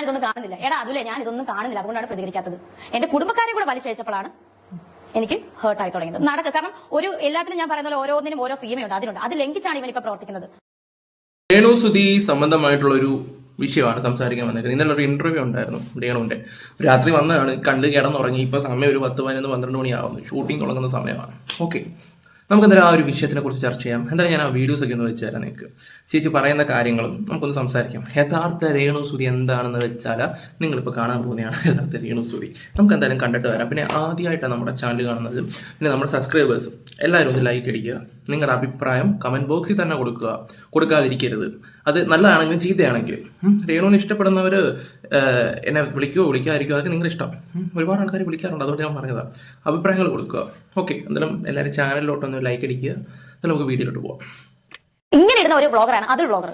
ഞാൻ ഇതൊന്നും കാണുന്നില്ല. എടാ അതുല്ലേ ഞാൻ ഇതൊന്നും കാണുന്നില്ല. അതുകൊണ്ടാണ് പ്രതികരിക്കാത്തത്. എന്റെ കുടുംബക്കാരെ കൂടെ വലിച്ചയച്ചപ്പോഴാണ് എനിക്ക് ഹേർട്ട് ആയി തുടങ്ങിയത്. നടക്കുക കാരണം ഒരു എല്ലാത്തിനും ഞാൻ പറയുന്ന പോലെ ഓരോന്നിനും ഓരോ സീമയുണ്ട് അതിനുണ്ട്. അത് ലംഘിച്ചാണ് ഇവൻ പ്രവർത്തിക്കുന്നത്. രേണു സുധി സംബന്ധമായിട്ടുള്ള ഒരു വിഷയമാണ് സംസാരിക്കാൻ വന്നിരിക്കുന്നത് ഇന്നലെ ഒരു ഇന്റർവ്യൂ ഉണ്ടായിരുന്നു രേണുവിന്റെ. രാത്രി വന്നതാണ്. കണ്ട് കിടന്നുറങ്ങി. ഇപ്പൊ സമയം ഒരു പത്ത് പതിനൊന്ന് പന്ത്രണ്ട് മണിയാവുന്നു. ഷൂട്ടിംഗ് തുടങ്ങുന്ന സമയമാണ്. ഓക്കെ നമുക്ക് എന്തായാലും ആ ഒരു വിഷയത്തിനെ കുറിച്ച് ചർച്ച ചെയ്യാം. എന്തായാലും ഞാൻ ആ വീഡിയോസ് ഒക്കെ ഒന്ന് വെച്ചുതരാം നിങ്ങൾക്ക് ചേച്ചി പറയുന്ന കാര്യങ്ങളും നമുക്കൊന്ന് സംസാരിക്കാം. യഥാർത്ഥ രേണു സുതി എന്താണെന്ന് വെച്ചാൽ നിങ്ങളിപ്പോൾ കാണാൻ പോകുന്നതാണ് യഥാർത്ഥ രേണു സുതി നമുക്ക് എന്തായാലും കണ്ടിട്ട് വരാം. പിന്നെ ആദ്യമായിട്ടാണ് നമ്മുടെ ചാനൽ കാണുന്നത്. പിന്നെ നമ്മുടെ സബ്സ്ക്രൈബേഴ്സ് എല്ലാവരും ഒന്ന് ലൈക്ക് അടിക്കുക. നിങ്ങളുടെ അഭിപ്രായം കമന്റ് ബോക്സിൽ തന്നെ കൊടുക്കുക. കൊടുക്കാതിരിക്കരുത്. അത് നല്ലതാണെങ്കിലും ചീത്തയാണെങ്കിലും. രേണുവിന് ഇഷ്ടപ്പെടുന്നവർ എന്നെ വിളിക്കുകയോ വിളിക്കാതിരിക്കുകയോ അതൊക്കെ നിങ്ങളുടെ ഇഷ്ടം. ഒരുപാട് ആൾക്കാർ വിളിക്കാറുണ്ട്. അതുകൊണ്ട് ഞാൻ പറഞ്ഞതാ. അഭിപ്രായങ്ങൾ കൊടുക്കുക. ഓക്കെ എന്തായാലും എല്ലാവരും ചാനലിലോട്ടൊന്ന് ലൈക്ക് അടിക്കുക. എന്നാലും നമുക്ക് വീഡിയോയിലോട്ട് പോവാം. ഇങ്ങനെ ഇടുന്ന ഒരു ബ്ലോഗറാണ് അതൊരു ബ്ലോഗർ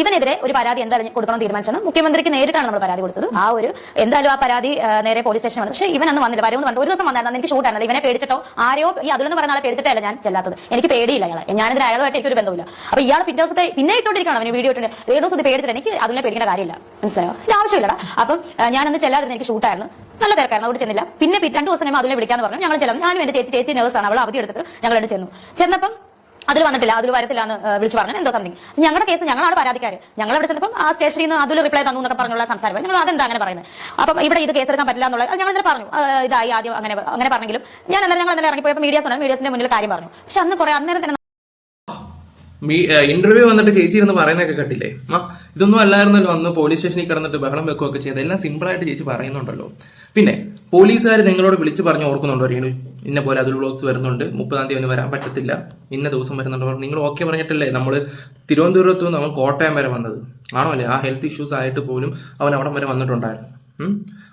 ഇവനെതിരെ ഒരു പരാതി എന്തായാലും കൊടുക്കണം തീരുമാനിച്ചാണ്. മുഖ്യമന്ത്രിക്ക് നേരിട്ടാണ് നമ്മൾ പരാതി കൊടുത്തത്. ആ ഒരു എന്തായാലും ആ പരാതി നേരെ പോലീസ് സ്റ്റേഷൻ പക്ഷേ ഇവൻ അന്ന് വന്നില്ല. വരുമെന്ന് പറഞ്ഞു ഒരു ദിവസം വന്നായിരുന്നു. എനിക്ക് എനിക്ക് ഷൂട്ടാണ് ഇവനെ പേടിച്ചിട്ടോ? ആരെയോ ഈ അതിലെന്ന് ആളെ പേടിച്ചിട്ടല്ല ഞാൻ ചെല്ലാത്തത്. എനിക്ക് പേടിയില്ല അയാളെ ഞാനിതിന് അയാളുമായിട്ട് എനിക്കൊരു ബന്ധമില്ല അപ്പൊ ഇയാൾ പിറ്റേ ദിവസത്തെ പിന്നെ ഇട്ടോണ്ടിരിക്കണം അവന് വീഡിയോ ഇട്ടുണ്ട് ഏഴ് ദിവസത്തെ പേടിച്ചിട്ട് എനിക്ക് അതിനെ പേടിക്കേണ്ട കാര്യമില്ല. മനസ്സിലായോ? ഇത് ആവശ്യമില്ലടാ. അപ്പം ഞാനൊന്ന് ചെല്ലാതിരുന്ന എനിക്ക് ഷൂട്ടായിരുന്നു നല്ല തിരക്കായിരുന്നു. അവിടെ ചെന്നില്ല. പിന്നെ രണ്ടു ദിവസം കഴിയുമ്പോൾ അതിനെ വിളിക്കാന്ന് പറഞ്ഞു. ഞങ്ങൾ ചെല്ലാം ഞാനും എന്റെ ചേച്ചി ചേച്ചി നേഴ്സാണ് അവൾ അവധി എടുത്തിട്ട് ഞങ്ങൾ ചെന്നു. ചെന്നപ്പം അതിൽ വന്നിട്ടില്ല അതിൽ വരത്തില്ല എന്ന് വിളിച്ചു പറഞ്ഞു. എന്തോ സംതിങ് ഞങ്ങളുടെ കേസ് ഞങ്ങളാണ് പരാതിക്കാർ ഞങ്ങൾ അവിടെ ചെന്നപ്പോൾ ആ സ്റ്റേഷനിൽ നിന്ന് അതിൽ റിപ്ലൈ തന്നു എന്നൊക്കെ പറഞ്ഞുള്ള സംസാരം ഞങ്ങൾ അതെന്താ അങ്ങനെ പറയുന്നത് അപ്പം ഇവിടെ ഇത് കേസെടുക്കാൻ പറ്റില്ല എന്നുള്ളത് ഞങ്ങൾ ഇന്നലെ പറഞ്ഞു. ഇതായി ആദ്യം അങ്ങനെ അങ്ങനെ പറഞ്ഞെങ്കിലും. ഞാൻ എന്നാലും ഞങ്ങൾ ഇന്നലെ ഇറങ്ങിപ്പോയപ്പോൾ മീഡിയാസ് സ്ഥലം മീഡിയസിന്റെ മുന്നിൽ കാര്യം പറഞ്ഞു. പക്ഷെ അന്ന് കുറെ അന്നേരം തന്നെ ഇന്റർവ്യൂ വന്നിട്ട് ചേച്ചി ഇരുന്ന് പറയുന്നതൊക്കെ കേട്ടില്ലേ? ഇതൊന്നും അല്ലായിരുന്നല്ലോ. അന്ന് പോലീസ് സ്റ്റേഷനിൽ കിടന്നിട്ട് ബഹളം വെക്കുകയൊക്കെ ചെയ്ത് എല്ലാം സിമ്പിളായിട്ട് ചേച്ചി പറയുന്നുണ്ടല്ലോ. പിന്നെ പോലീസുകാർ നിങ്ങളോട് വിളിച്ച് പറഞ്ഞ് ഓർക്കുന്നുണ്ടോ? രേണു ഇന്ന പോലെ അതിൽ വ്ളോഗ്സ് വരുന്നുണ്ട്. മുപ്പതാം തീയതി അവന് വരാൻ പറ്റത്തില്ല. ഇന്ന ദിവസം വരുന്നുണ്ടോ നിങ്ങൾ ഓക്കെ പറഞ്ഞിട്ടല്ലേ? നമ്മൾ തിരുവനന്തപുരത്ത് നിന്ന് അവൻ കോട്ടയം വരെ വന്നത്. ആണോ അല്ലേ? ആ ഹെൽത്ത് ഇഷ്യൂസ് ആയിട്ട് പോലും അവൻ അവിടം വരെ വന്നിട്ടുണ്ടായിരുന്നു.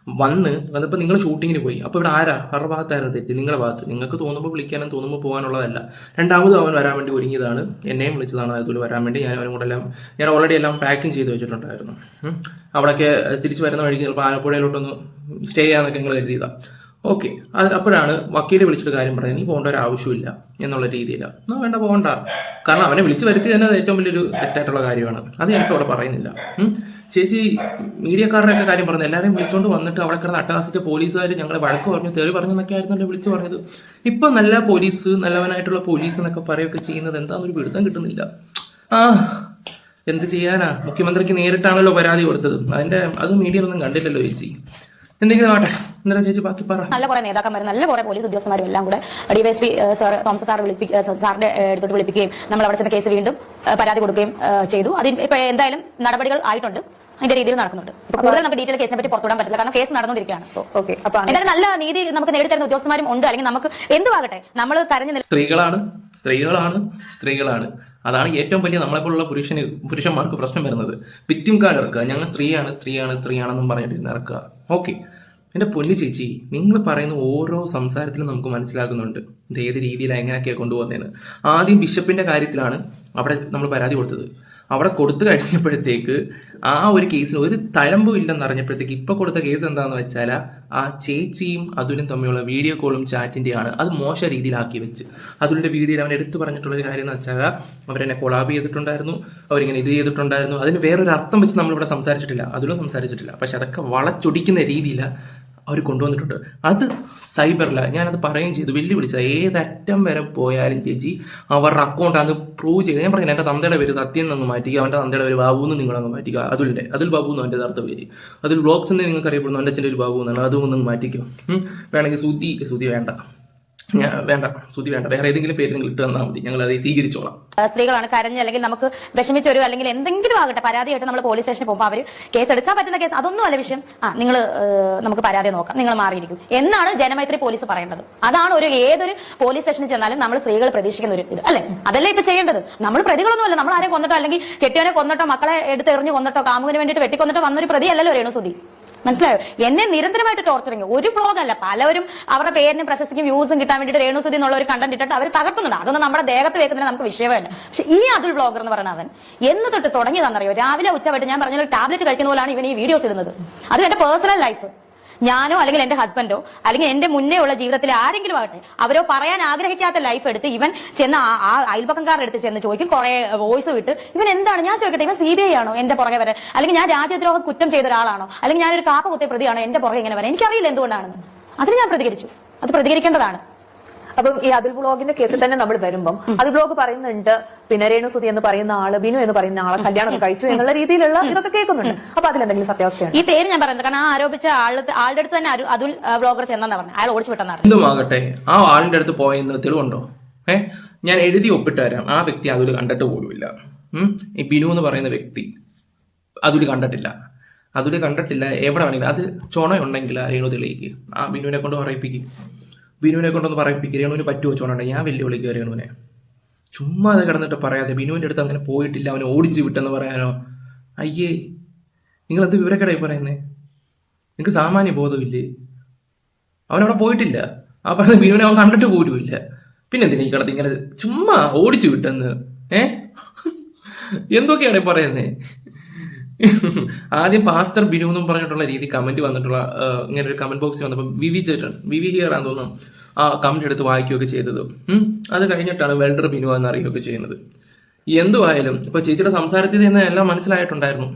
വന്ന് വന്നപ്പോൾ നിങ്ങൾ ഷൂട്ടിങ്ങിന് പോയി. അപ്പോൾ ഇവിടെ ആരാ? അവരുടെ ഭാഗത്തായിരുന്നു തെറ്റ്? നിങ്ങളുടെ ഭാഗത്ത്. നിങ്ങൾക്ക് തോന്നുമ്പോൾ വിളിക്കാനും തോന്നുമ്പോൾ പോകാനുള്ളതല്ല. രണ്ടാമതും അവൻ വരാൻ വേണ്ടി ഒരുങ്ങിയതാണ്. എന്നെയും വിളിച്ചതാണ് അതുപോലെ വരാൻ വേണ്ടി. ഞാൻ അവനും കൂടെ എല്ലാം ഞാൻ ഓൾറെഡി എല്ലാം പാക്കിംഗ് ചെയ്ത് വെച്ചിട്ടുണ്ടായിരുന്നു. അവിടെയൊക്കെ തിരിച്ച് വരുന്ന വഴിക്ക് ചിലപ്പോൾ ആലപ്പുഴയിലോട്ടൊന്ന് സ്റ്റേ ചെയ്യാന്നൊക്കെ നിങ്ങൾ കരുതിയതാണ് ഓക്കെ അത് അപ്പോഴാണ് വക്കീലെ വിളിച്ചിട്ട് കാര്യം പറയുന്നത്. നീ പോകേണ്ട ഒരു ആവശ്യമില്ല എന്നുള്ള രീതിയിലാണ് എന്നാ വേണ്ട പോകണ്ട. കാരണം അവനെ വിളിച്ച് വരുത്തി തന്നെ ഏറ്റവും വലിയൊരു തെറ്റായിട്ടുള്ള കാര്യമാണ്. അത് ഞാനിപ്പോൾ അവിടെ പറയുന്നില്ല. ചേച്ചി മീഡിയക്കാരുടെ ഒക്കെ കാര്യം പറഞ്ഞു. എല്ലാവരെയും വിളിച്ചുകൊണ്ട് വന്നിട്ട് അവിടെ കിടന്ന് അട്ടഹാസിച്ച പോലീസുകാർ ഞങ്ങളെ വഴക്ക് പറഞ്ഞു തെറി പറഞ്ഞു എന്നൊക്കെ ആയിരുന്നല്ലോ വിളിച്ചു പറഞ്ഞത്. ഇപ്പം നല്ല പോലീസ് നല്ലവനായിട്ടുള്ള പോലീസ് എന്നൊക്കെ പറയുകയൊക്കെ ചെയ്യുന്നത് എന്താണെന്നൊരു പിടുത്തം കിട്ടുന്നില്ല. ആ എന്ത് ചെയ്യാനാ? മുഖ്യമന്ത്രിക്ക് നേരിട്ടാണല്ലോ പരാതി കൊടുത്തത്. അതിന്റെ അത് മീഡിയയിലൊന്നും കണ്ടില്ലല്ലോ ചേച്ചി. എന്തെങ്കിലും ആട്ടെ എന്താ ചേച്ചി ബാക്കി പറ. നല്ല കുറെ നേതാക്കന്മാരും നല്ല കുറെ പോലീസ് ഉദ്യോഗസ്ഥന്മാരും എല്ലാം കൂടെ ഡിവൈഎസ്പി സാർ തോമസ് സാർ വിളിപ്പിക്കുക സാറിന്റെ എടുത്തോട്ട് അടുത്തോട്ട് വിളിപ്പിക്കുകയും നമ്മൾ അവിടെ ചെന്ന കേസ് വീണ്ടും പരാതി കൊടുക്കുകയും ചെയ്തു. അതിന് ഇപ്പൊ എന്തായാലും നടപടികൾ ആയിട്ടുണ്ട്. അതിന്റെ രീതിയിൽ നടക്കുന്നുണ്ട്. കൂടുതൽ നമുക്ക് ഡീറ്റെയിൽ കേസിനെ പറ്റി പുറത്തുവിടാൻ പറ്റില്ല. കാരണം കേസ് നടന്നുകൊണ്ടിരിക്കുകയാണ്. So okay. അപ്പൊ എന്തായാലും നല്ല നീതി നമുക്ക് നേടിത്തരുന്ന ഉദ്യോഗസ്ഥന്മാരും ഉണ്ട്. അല്ലെങ്കിൽ നമുക്ക് എന്തുവാകട്ടെ നമ്മൾ കരഞ്ഞു സ്ത്രീകളാണ്. സ്ത്രീകളാണ്. സ്ത്രീകളാണ്. അതാണ് ഏറ്റവും വലിയ നമ്മളെപ്പോലുള്ള പുരുഷന് പുരുഷന്മാർക്ക് പ്രശ്നം വരുന്നത്. വിറ്റും കാർഡ് ഇറക്കുക. ഞങ്ങൾ സ്ത്രീയാണ് സ്ത്രീയാണ് സ്ത്രീയാണെന്നും പറഞ്ഞിട്ട് ഇറക്കുക. ഓക്കെ. എന്റെ പൊന്നു ചേച്ചി നിങ്ങൾ പറയുന്ന ഓരോ സംസാരത്തിലും നമുക്ക് മനസ്സിലാക്കുന്നുണ്ട് ഇത് ഏത് രീതിയിലാണ് എങ്ങനെയൊക്കെയാണ് കൊണ്ടുപോകുന്നതെന്ന്. ആദ്യം ബിഷപ്പിന്റെ കാര്യത്തിലാണ് അവിടെ നമ്മൾ പരാതി കൊടുത്തത്. അവിടെ കൊടുത്തു കഴിഞ്ഞപ്പോഴത്തേക്ക് ആ ഒരു കേസിന് ഒരു തഴമ്പും ഇല്ലെന്ന് അറിഞ്ഞപ്പോഴത്തേക്ക് ഇപ്പോൾ കൊടുത്ത കേസ് എന്താണെന്ന് വെച്ചാൽ ആ ചേച്ചിയും അതുലും തമ്മിലുള്ള വീഡിയോ കോളും ചാറ്റിന്റെയാണ് അത് മോശ രീതിയിലാക്കി വെച്ച്. അതുലിന്റെ വീഡിയോയിൽ അവൻ എടുത്തു പറഞ്ഞിട്ടുള്ള ഒരു കാര്യം എന്ന് വെച്ചാൽ അവരെന്നെ കൊളാബ് ചെയ്തിട്ടുണ്ടായിരുന്നു അവരിങ്ങനെ ഇത് ചെയ്തിട്ടുണ്ടായിരുന്നു. അതിന് വേറൊരു അർത്ഥം വെച്ച് നമ്മളിവിടെ സംസാരിച്ചിട്ടില്ല. അതിലും സംസാരിച്ചിട്ടില്ല. പക്ഷെ അതൊക്കെ വളച്ചൊടിക്കുന്ന രീതിയിലാണ് അവർ കൊണ്ടുവന്നിട്ടുണ്ട്. അത് സൈബറില. ഞാനത് പറയുകയും ചെയ്തു. വെല്ലുവിളിച്ചത്. ഏതറ്റം വരെ പോയാലും ചേച്ചി അവരുടെ അക്കൗണ്ട് അത് പ്രൂവ് ചെയ്ത് ഞാൻ പറയുന്നത് എന്റെ തന്തയുടെ പേര് സത്യം എന്നങ്ങ് മാറ്റിക്കുക അവന്റെ തന്തയുടെ പേര് ബാബു എന്ന് നിങ്ങളങ്ങ് മാറ്റിക്കുക അതുണ്ട് അതിൽ ബാബു എന്ന് അവന്റെ യഥാർത്ഥ പേര്. അതിൽ ബ്ലോഗ്സ് എന്ന് നിങ്ങൾക്ക് അറിയപ്പെടുന്നു എന്റെ അച്ഛന്റെ ഒരു ബാബു എന്നാണ്. അതും ഒന്ന് മാറ്റിക്കും. വേണമെങ്കിൽ സുതി സുതി വേണ്ട. വേണ്ട സുതി വേണ്ട. വേറെ ഏതെങ്കിലും പേര് നിങ്ങൾ ഇട്ട് തന്നാൽ മതി. ഞങ്ങൾ അത് സ്വീകരിച്ചോളാം. സ്ത്രീകളാണ് കരഞ്ഞ് അല്ലെങ്കിൽ നമുക്ക് വിഷമിച്ച ഒരു അല്ലെങ്കിൽ എന്തെങ്കിലും ആകട്ടെ പരാതിയായിട്ട് നമ്മൾ പോലീസ് സ്റ്റേഷനിൽ പോകുമ്പോൾ അവർ കേസ് എടുക്കാൻ പറ്റുന്ന കേസ് അതൊന്നും അല്ല വിഷയം. ആ നിങ്ങൾ നമുക്ക് പരാതി നോക്കാം. നിങ്ങൾ മാറിയിരിക്കും. എന്നാണ് ജനമൈത്രി പോലീസ് പറയേണ്ടത്. അതാണ് ഒരു ഏതൊരു പോലീസ് സ്റ്റേഷനിൽ ചെന്നാലും നമ്മൾ സ്ത്രീകൾ പ്രതീക്ഷിക്കുന്ന ഒരു ഇത്. അല്ലെ? അതല്ലേ ഇപ്പൊ ചെയ്യേണ്ടത്? നമ്മൾ പ്രതികളൊന്നുമല്ല. നമ്മൾ ആരെയും കൊന്നിട്ടോ അല്ലെങ്കിൽ കെട്ടിയവനെ കൊന്നിട്ടോ മക്കളെ എടുത്ത് എറിഞ്ഞ് കൊന്നിട്ടോ കാമുവിന് വേണ്ടിയിട്ട് വെട്ടിക്കൊന്നിട്ടോ വന്നൊരു പ്രതി പ്രതിയല്ലല്ലോ രേണുസുതി മനസ്സിലായോ? എന്നെ നിരന്തരമായിട്ട് ടോർച്ചറിങ് ഒരു ബ്ലോഗ് അല്ല. പലവരും അവരുടെ പേരിനും പ്രശസ്തിക്കും വ്യൂസും കിട്ടാൻ വേണ്ടിയിട്ട് രേണുസുതി എന്നുള്ള ഒരു കണ്ടന്റ് ഇട്ടിട്ട് അവർ തകർക്കുന്നുണ്ട്. അതൊന്നും നമ്മുടെ ദേഹത്ത് വെക്കുന്നതിന് നമുക്ക് വിഷയമല്ല. പക്ഷെ ഈ അതുൽ ബ്ലോഗർ എന്ന് പറയുന്ന അവൻ എന്ന് തൊട്ട് തുടങ്ങിയതാണെന്നറിയോ? രാവിലെ ഉച്ചവട്ട് ഞാൻ പറഞ്ഞ ടാബ്ലറ്റ് കഴിക്കുന്ന പോലാണ് ഇവൻ ഈ വീഡിയോസ് ഇടുന്നത്. അത് എന്റെ പേഴ്സണൽ ലൈഫ് ഞാനോ അല്ലെങ്കിൽ എന്റെ ഹസ്ബൻഡോ അല്ലെങ്കിൽ എന്റെ മുന്നേ ഉള്ള ജീവിതത്തിൽ ആരെങ്കിലും ആകട്ടെ അവരോ പറയാൻ ആഗ്രഹിക്കാത്ത ലൈഫ് എടുത്ത് ഇവൻ ചെന്ന് ആ- അയൽപക്കംകാരുടെ അടുത്ത് ചെന്ന് ചോദിക്കും കുറെ വോയിസ് വിട്ട് ഇവൻ എന്താണ്? ഞാൻ ചോദിക്കട്ടെ ഇവൻ സി ബി ഐ ആണോ എന്റെ പുറകെ വരെ? അല്ലെങ്കിൽ ഞാൻ രാജ്യദ്രോഹ കുറ്റം ചെയ്ത ഒരാളാണോ? അല്ലെങ്കിൽ ഞാനൊരു കാപ്പ കുത്തിയ പ്രതിയാണോ എന്റെ പുറകെ ഇങ്ങനെ വരാൻ? എനിക്കറിയില്ല എന്തുകൊണ്ടാണെന്ന്. അതിന് ഞാൻ പ്രതികരിച്ചു. അത് പ്രതികരിക്കേണ്ടതാണ്. അപ്പം ഈ അതിൽ ബ്ലോഗിന്റെ കേസിൽ തന്നെ നമ്മൾ വരുമ്പം അതിൽ ബ്ലോഗ് പറയുന്നുണ്ട് പിന്നെ രേണുസുതി എന്ന് പറയുന്ന ആൾ ബിനു എന്ന് പറയുന്ന ആളെ കല്യാണം കഴിച്ചു എന്നുള്ള രീതിയിലുള്ള ഇതൊക്കെ കേൾക്കുന്നുണ്ട്. അപ്പൊ അതിലെന്തെങ്കിലും സത്യാവസ്ഥയാണ് ഈ പേര് ഞാൻ പറയുന്നത് കാരണം ആ ആരോപിച്ച ആൾ ആളുടെ അടുത്ത് തന്നെ അതിൽ ബ്ലോഗർ ചെന്നാ പറഞ്ഞു. അയാൾ ഓടിച്ചു വിട്ടെന്നാണ് എന്തുമാകട്ടെ ആ ആളിന്റെ അടുത്ത് പോയെന്ന് തെളിവുണ്ടോ? ഏ? ഞാൻ എഴുതി ഒപ്പിട്ട് തരാം. ആ വ്യക്തി അതിൽ കണ്ടിട്ട് പോലുമില്ല. ഉം. ഈ ബിനു എന്ന് പറയുന്ന വ്യക്തി അതിൽ കണ്ടിട്ടില്ല. അതിൽ കണ്ടിട്ടില്ല എവിടെ വേണമെങ്കിലും. അത് ചുണയുണ്ടെങ്കിൽ ആ രേണു തെളിയിക്ക്. ആ ബിനുവിനെ കൊണ്ട് പറയിപ്പിക്കും. ബിനുവിനെ കൊണ്ടൊന്ന് പറയിപ്പിക്കുക രേണുവിന് പറ്റുമോ ചുണ ഞാൻ വെല്ലുവിളിക്കുക രേണുവിനെ ചുമ്മാ അത് കിടന്നിട്ട് പറയാതെ ബിനുവിന്റെ അടുത്ത് അങ്ങനെ പോയിട്ടില്ല. അവനെ ഓടിച്ച് വിട്ടെന്ന് പറയാനോ? അയ്യേ നിങ്ങളെന്ത് വിവരക്കടയിൽ വിവരക്കടായി പറയുന്നേ? നിങ്ങൾക്ക് സാമാന്യ ബോധമില്ലേ? അവനവിടെ പോയിട്ടില്ല. ആ പറഞ്ഞ ബിനുവിനെ അവൻ കണ്ടിട്ട് പോലുമില്ല. പിന്നെന്തിനാ ഈ കിടന്ന് ഇങ്ങനെ ചുമ്മാ ഓടിച്ചു വിട്ടെന്ന്? ഏ? എന്തൊക്കെയാണ് പറയുന്നത് പറയുന്നേ? ആദ്യം പാസ്റ്റർ ബിനു എന്നും പറഞ്ഞിട്ടുള്ള രീതി കമന്റ് വന്നിട്ടുള്ള ഇങ്ങനെ ഒരു കമന്റ് ബോക്സിൽ വന്നപ്പോൾ വി വി ചേട്ടൻ വി വി ഹിയർ ആണെന്ന് തോന്നുന്നു. ആ കമന്റ് എടുത്ത് വായിക്കുകയൊക്കെ ചെയ്തത്. അത് കഴിഞ്ഞിട്ടാണ് വെൽഡർ ബിനു എന്ന് അറിയുകയൊക്കെ ചെയ്യുന്നത്. എന്തുവായാലും ഇപ്പൊ ചേച്ചിയുടെ സംസാരത്തിൽ നിന്ന് എല്ലാം മനസ്സിലായിട്ടുണ്ടായിരുന്നു.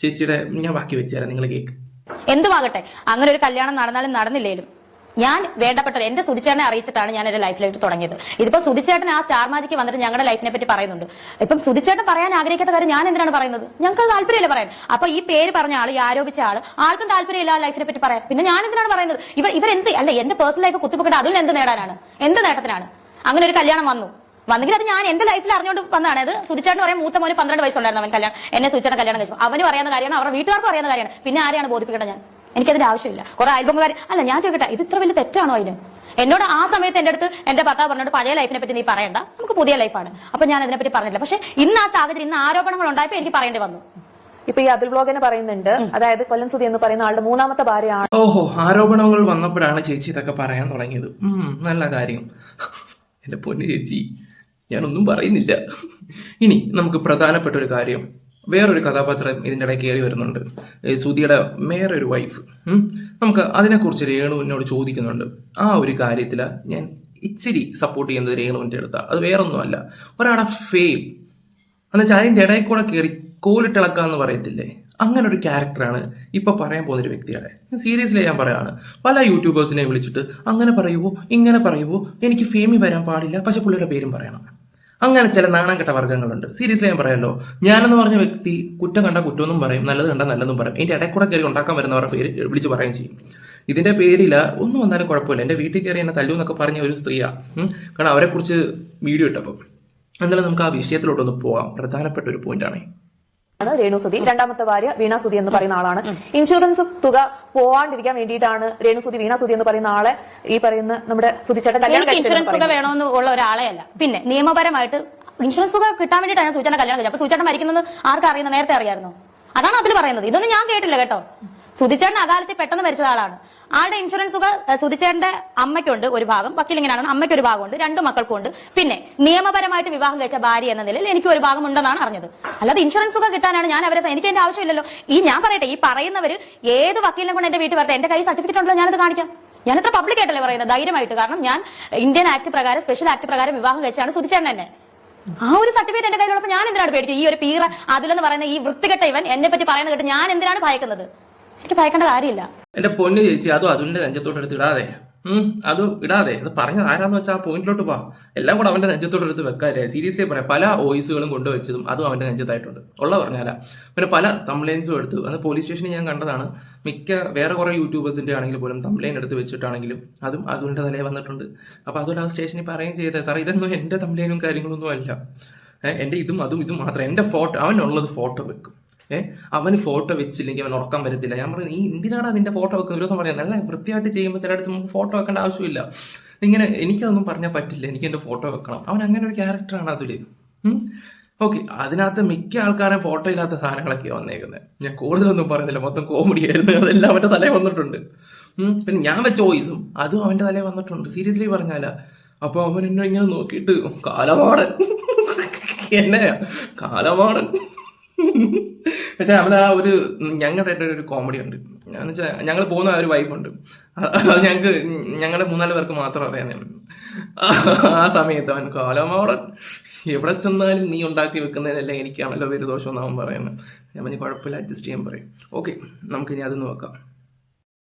ചേച്ചിയുടെ ഞാൻ ബാക്കി വെച്ചുതരാം നിങ്ങൾ കേക്ക്. എന്തുവാകട്ടെ? അങ്ങനെ ഒരു കല്യാണം നടന്നാലും നടന്നില്ലേലും. ഞാൻ വേണ്ടപ്പെട്ട എന്റെ സുതിച്ചേട്ടനെ അറിയിച്ചിട്ടാണ് ഞാൻ എന്റെ ലൈഫിലേക്ക് തുടങ്ങിയത്. ഇതിപ്പോ സുതിച്ചേട്ടൻ ആ സ്റ്റാർ മാജിക്ക് വന്നിട്ട് ഞങ്ങളുടെ ലൈഫിനെ പറ്റി പറയുന്നുണ്ട്. ഇപ്പം സുതിച്ചേട്ടൻ പറയാൻ ആഗ്രഹിക്കാത്ത കാര്യം ഞാൻ എന്തിനാണ് പറയുന്നത്? ഞങ്ങൾക്ക് താല്പര്യമില്ല പറയാൻ? അപ്പൊ ഈ പേര് പറഞ്ഞ ആൾ ഈ ആരോപിച്ച ആൾ ആർക്കും താല്പര്യമില്ല ആ ലൈഫിനെ പറ്റി പറയാൻ. പിന്നെ ഞാൻ എന്തിനാണ് പറയുന്നത്? ഇവർ ഇവരെന്ത് അല്ല എന്റെ പേഴ്സണൽ ലൈഫ് കുത്തിപ്പൊക്കിട്ട് അതിൽ എന്ത് നേടാനാണ്? എന്ത് നേട്ടത്തിനാണ്? അങ്ങനെ ഒരു കല്യാണം വന്നു. വന്നെങ്കിൽ അത് ഞാൻ എന്റെ ലൈഫിൽ അറിഞ്ഞുകൊണ്ട് വന്നതാണ്. അത് സുതിച്ചാട്ട് പറയാൻ മൂത്ത മോന് പന്ത്രണ്ട് വയസ്സുണ്ടായിരുന്നു അവൻ കല്യാണം എന്നെ സുതിച്ചാട്ട കല്യാണം കഴിച്ചു. അവന് പറയുന്ന കാര്യമാണ് അവരുടെ വീട്ടുകാർക്ക് പറയുന്ന കാര്യമാണ്. പിന്നെ ആരെയാണ് ബോധിപ്പിക്കേണ്ടത് ഞാൻ? എനിക്കതിന്റെ ആവശ്യമില്ല. കുറെ ആൽബംകാർ അല്ല ഞാൻ ചോദിക്കട്ടെ ഇത് ഇത്ര വലിയ തെറ്റാണോ അതിന്? എന്നോട് ആ സമയത്ത് എന്റെ അടുത്ത് എന്റെ ഭർത്താവ് പറഞ്ഞോട് പഴയ ലൈഫിനെ പറ്റി നീ പറയണ്ട. നമുക്ക് പുതിയ ലൈഫാണ്. അപ്പൊ ഞാൻ അതിനെപ്പറ്റി പറഞ്ഞില്ല. പക്ഷെ ഇന്ന് ആ സാഹചര്യം ഇന്ന് ആരോപണങ്ങൾ ഉണ്ടായപ്പോൾ എനിക്ക് പറയേണ്ടി വന്നു. ഇപ്പൊ ഈ അതിൽ ബ്ലോഗിനെ പറയുന്നുണ്ട്. അതായത് കൊല്ലം സുതി എന്ന് പറയുന്ന ആളുടെ മൂന്നാമത്തെ ഭാര്യയാണ്. ഓഹോ ആരോപണങ്ങൾ വന്നപ്പോഴാണ് ചേച്ചി ഇതൊക്കെ പറയാൻ തുടങ്ങിയത്. ഉം, നല്ല കാര്യം. എന്റെ പൊന്നു ചേച്ചി ഞാനൊന്നും പറയുന്നില്ല. ഇനി നമുക്ക് പ്രധാനപ്പെട്ട ഒരു കാര്യം. വേറൊരു കഥാപാത്രം ഇതിന്റെ ഇടയിൽ കയറി വരുന്നുണ്ട്. സുധിയുടെ വേറൊരു വൈഫ് നമുക്ക് അതിനെക്കുറിച്ച് രേണു എന്നോട് ചോദിക്കുന്നുണ്ട്. ആ ഒരു കാര്യത്തിൽ ഞാൻ ഇച്ചിരി സപ്പോർട്ട് ചെയ്യുന്നത് രേണുവിന്റെ അടുത്താണ് അത് വേറൊന്നുമല്ല. ഒരാളുടെ ഫെയിം എന്നുവെച്ചാൽ അതിന്റെ ഇടയിൽ കൂടെ കയറി കോലിട്ടിളക്കുക എന്ന് പറയത്തില്ലേ? അങ്ങനെ ഒരു ക്യാരക്ടറാണ് ഇപ്പം പറയാൻ പോകുന്ന ഒരു വ്യക്തിയുടെ സീരിയസ്ലി ഞാൻ പറയുകയാണ് പല യൂട്യൂബേഴ്സിനെ വിളിച്ചിട്ട് അങ്ങനെ പറയുമോ ഇങ്ങനെ പറയുമോ എനിക്ക് ഫേമി വരാൻ പാടില്ല. പക്ഷെ പുള്ളിയുടെ പേരും പറയണം. അങ്ങനെ ചില നാണം കെട്ട വർഗങ്ങളുണ്ട് സീരിയസ്ലി ഞാൻ പറയാമല്ലോ ഞാനെന്ന് പറഞ്ഞ വ്യക്തി കുറ്റം കണ്ട കുറ്റമെന്നും പറയും നല്ലത് കണ്ട നല്ലതെന്നും പറയും. എന്റെ ഇടക്കൂടെ കൂടെ കയറി ഉണ്ടാക്കാൻ വരുന്നവരുടെ പേര് വിളിച്ച് പറയുകയും ചെയ്യും. ഇതിന്റെ പേരിൽ ഒന്നും വന്നാലും കുഴപ്പമില്ല. എന്റെ വീട്ടിൽ കയറി എന്നെ തല്ലു എന്നൊക്കെ പറഞ്ഞ ഒരു സ്ത്രീയാണ് കാരണം അവരെ കുറിച്ച് വീഡിയോ ഇട്ടപ്പം. എന്നാലും നമുക്ക് ആ വിഷയത്തിലോട്ടൊന്ന് പോകാം പ്രധാനപ്പെട്ട ഒരു പോയിന്റാണ് ആണ് രേണുസുതി. രണ്ടാമത്തെ ഭാര്യ വീണാസുതി എന്ന് പറയുന്ന ആളാണ്. ഇൻഷുറൻസ് തുക പോവാണ്ടിരിക്കാൻ വേണ്ടിയിട്ടാണ് രേണുസുതി വീണാസുതി എന്ന് പറയുന്ന ആളെ ഈ പറയുന്ന നമ്മുടെ സുതിച്ചേട്ടൻ കല്യാണം ഇൻഷുറൻസ് തുക. വേണമെന്ന് ഉള്ള ഒരാളെ അല്ല. പിന്നെ നിയമപരമായിട്ട് ഇൻഷുറൻസ് തുക കിട്ടാൻ വേണ്ടിയിട്ടാണ് സൂചന കല്യാണം കഴിച്ചത്. അപ്പൊ സൂചന മരിക്കുന്നത് ആർക്കും അറിയുന്ന നേരത്തെ അറിയായിരുന്നു അതാണ് അതിൽ പറയുന്നത്. ഇതൊന്നും ഞാൻ കേട്ടില്ല കേട്ടോ. സുധിച്ചേട്ടൻ അകാലത്തിൽ പെട്ടെന്ന് മരിച്ച ആളാണ് ആളുടെ ഇൻഷുറൻസ് തുക സുധിച്ചേട്ടന്റെ അമ്മയ്ക്കുണ്ട് ഒരു ഭാഗം വക്കീലിങ്ങനെയാണ് അമ്മയ്ക്ക് ഒരു ഭാഗമുണ്ട് രണ്ടു മക്കൾക്കും ഉണ്ട് പിന്നെ നിയമപരമായിട്ട് വിവാഹം കഴിച്ച ഭാര്യ എന്ന നിലയിൽ എനിക്ക് ഒരു ഭാഗം ഉണ്ടെന്നാണ് അറിഞ്ഞത്. അല്ലാതെ ഇൻഷുറൻസ് തുക കിട്ടാനാണ് ഞാൻ അവരെ എനിക്ക് എന്റെ ആവശ്യമില്ലല്ലോ. ഈ ഞാൻ പറയട്ടെ ഈ പറയുന്നവർ ഏത് വക്കീലിനെ കൊണ്ട് എന്റെ വീട്ടിൽ വരട്ടെ എന്റെ കൈ സർട്ടിഫിക്കറ്റ് ഉണ്ടല്ലോ ഞാനത് കാണിക്കാം. ഞാൻ ഞാനത്ര പബ്ലിക് ആയിട്ടല്ലേ പറയുന്നത്? ധൈര്യമായിട്ട്. കാരണം ഞാൻ ഇന്ത്യൻ ആക്ട് പ്രകാരം സ്പെഷ്യൽ ആക്ട് പ്രകാരം വിവാഹം കഴിച്ചാണ് സുധിച്ചേട്ടൻ എന്നെ. ആ ഒരു സർട്ടിഫിക്കറ്റ് എന്റെ കയ്യിലുള്ളപ്പോൾ ഞാൻ എന്തിനാണ് പേടിച്ചത്? ഈ ഒരു പീറ അതിലെന്ന് പറയുന്ന ഈ വൃത്തികെട്ട ഇവൻ എന്നെ പറ്റി പറയുന്നത് കേട്ട് ഞാൻ എന്തിനാണ് ഭയക്കുന്നത്? എനിക്ക് ഭയക്കേണ്ട കാര്യമില്ല. എന്റെ പൊന്നു ചേച്ചി അതും അതിന്റെ നെഞ്ചത്തോട്ട് എടുത്ത് ഇടാതെ. ഉം അത് ഇടാതെ. അത് പറഞ്ഞത് ആരാന്ന് വെച്ചാൽ ആ പോയിന്റിലോട്ട് പോവാ എല്ലാം കൂടെ അവന്റെ നെഞ്ചത്തോട്ട് എടുത്ത് വെക്കാല്ലേ? സീരിയസ്ലി പറയാം പല വോയിസുകളും കൊണ്ടുവച്ചതും അതും അവന്റെ നെഞ്ചത്തായിട്ടുണ്ട്. ഉള്ള പറഞ്ഞാല. പിന്നെ പല തംലൈൻസും എടുത്തു അത് പോലീസ് സ്റ്റേഷനിൽ ഞാൻ കണ്ടതാണ്. മിക്ക വേറെ കുറെ യൂട്യൂബേഴ്സിന്റെ ആണെങ്കിൽ പോലും തംപ്ലൈൻ എടുത്ത് വെച്ചിട്ടാണെങ്കിലും അതും അതുകൊണ്ട് തലേ വന്നിട്ടുണ്ട്. അപ്പൊ അതുപോലെ ആ സ്റ്റേഷനിൽ പറയുകയും ചെയ്തത് സാർ ഇതൊന്നും എന്റെ തംപ്ലൈനും കാര്യങ്ങളൊന്നും അല്ല. എന്റെ ഇതും അതും ഇതും മാത്രം. എന്റെ ഫോട്ടോ അവനുള്ളത് ഫോട്ടോ വെക്കും. ഏഹ് അവന് ഫോട്ടോ വെച്ചില്ലെങ്കിൽ അവൻ ഉറക്കം വരത്തില്ല. ഞാൻ പറഞ്ഞു നീ എന്തിനാണ് നിന്റെ ഫോട്ടോ വെക്കുന്നത് ഒരു ദിവസം പറയാം നല്ല വൃത്തിയായിട്ട് ചെയ്യുമ്പോൾ ചിലയിടത്ത് നമുക്ക് ഫോട്ടോ വെക്കേണ്ട ആവശ്യമില്ല. ഇങ്ങനെ എനിക്കതൊന്നും പറഞ്ഞാൽ പറ്റില്ല. എനിക്ക് എന്റെ ഫോട്ടോ വെക്കണം. അവൻ അങ്ങനെ ഒരു ക്യാരക്ടറാണ് അതിൽ ഓക്കെ അതിനകത്ത് മിക്ക ആൾക്കാരും ഫോട്ടോ ഇല്ലാത്ത സാധനങ്ങളൊക്കെയാണ് വന്നേക്കുന്നത് ഞാൻ കൂടുതലൊന്നും പറയുന്നില്ല. മൊത്തം കോമഡി ആയിരുന്നു. അതെല്ലാം അവന്റെ തലയിൽ വന്നിട്ടുണ്ട്. പിന്നെ ഞാൻ വെച്ച വോയിസും അതും അവന്റെ തലേ വന്നിട്ടുണ്ട്. സീരിയസ്ലി പറഞ്ഞാല. അപ്പോൾ അവൻ എന്നെ ഇങ്ങനെ നോക്കിയിട്ട് കാലമാടൻ എന്നെയാ? കാലമാടൻ പക്ഷെ നമ്മൾ ആ ഒരു ഞങ്ങളുടെ ഒരു കോമഡി ഉണ്ട്. എന്ന് വെച്ചാൽ ഞങ്ങൾ പോകുന്ന ഒരു ഒരു ഉണ്ട്. അത് ഞങ്ങൾക്ക് ഞങ്ങളുടെ മൂന്നാൽ പേർക്ക് മാത്രം അറിയാൻ ആ സമയത്ത് അവൻ കാലമോടൻ എവിടെ ചെന്നാലും നീ ഉണ്ടാക്കി വെക്കുന്നതിനല്ല എനിക്കാണല്ലോ പേര് ദോഷം എന്നാവും പറയുന്നത്. ഞാൻ പറഞ്ഞു കുഴപ്പമില്ല അഡ്ജസ്റ്റ് ചെയ്യാൻ പറയും. ഓക്കെ നമുക്ക് ഇനി അത് നോക്കാം.